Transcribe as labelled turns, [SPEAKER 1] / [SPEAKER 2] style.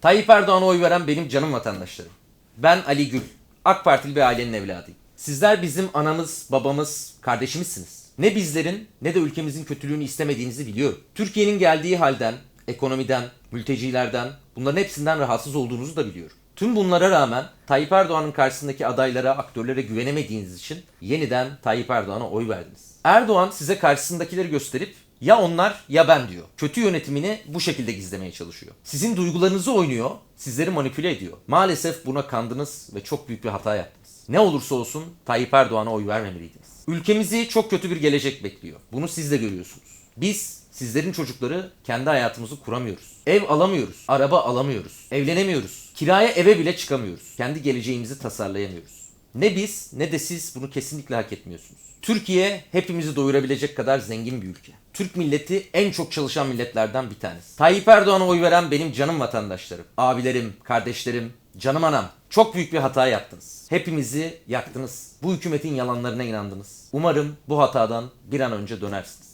[SPEAKER 1] Tayyip Erdoğan'a oy veren benim canım vatandaşlarım. Ben Ali Gül. AK Partili bir ailenin evladıyım. Sizler bizim anamız, babamız, kardeşimizsiniz. Ne bizlerin ne de ülkemizin kötülüğünü istemediğinizi biliyorum. Türkiye'nin geldiği halden, ekonomiden, mültecilerden, bunların hepsinden rahatsız olduğunuzu da biliyorum. Tüm bunlara rağmen Tayyip Erdoğan'ın karşısındaki adaylara, aktörlere güvenemediğiniz için yeniden Tayyip Erdoğan'a oy verdiniz. Erdoğan size karşısındakileri gösterip ya onlar ya ben diyor. Kötü yönetimini bu şekilde gizlemeye çalışıyor. Sizin duygularınızı oynuyor, sizleri manipüle ediyor. Maalesef buna kandınız ve çok büyük bir hata yaptınız. Ne olursa olsun Tayyip Erdoğan'a oy vermemeliydiniz. Ülkemizi çok kötü bir gelecek bekliyor. Bunu siz de görüyorsunuz. Biz sizlerin çocukları kendi hayatımızı kuramıyoruz. Ev alamıyoruz, araba alamıyoruz, evlenemiyoruz. Kiraya eve bile çıkamıyoruz. Kendi geleceğimizi tasarlayamıyoruz. Ne biz ne de siz bunu kesinlikle hak etmiyorsunuz. Türkiye hepimizi doyurabilecek kadar zengin bir ülke. Türk milleti en çok çalışan milletlerden bir tanesi. Tayyip Erdoğan'a oy veren benim canım vatandaşlarım, abilerim, kardeşlerim, canım anam. Çok büyük bir hata yaptınız. Hepimizi yaktınız. Bu hükümetin yalanlarına inandınız. Umarım bu hatadan bir an önce dönersiniz.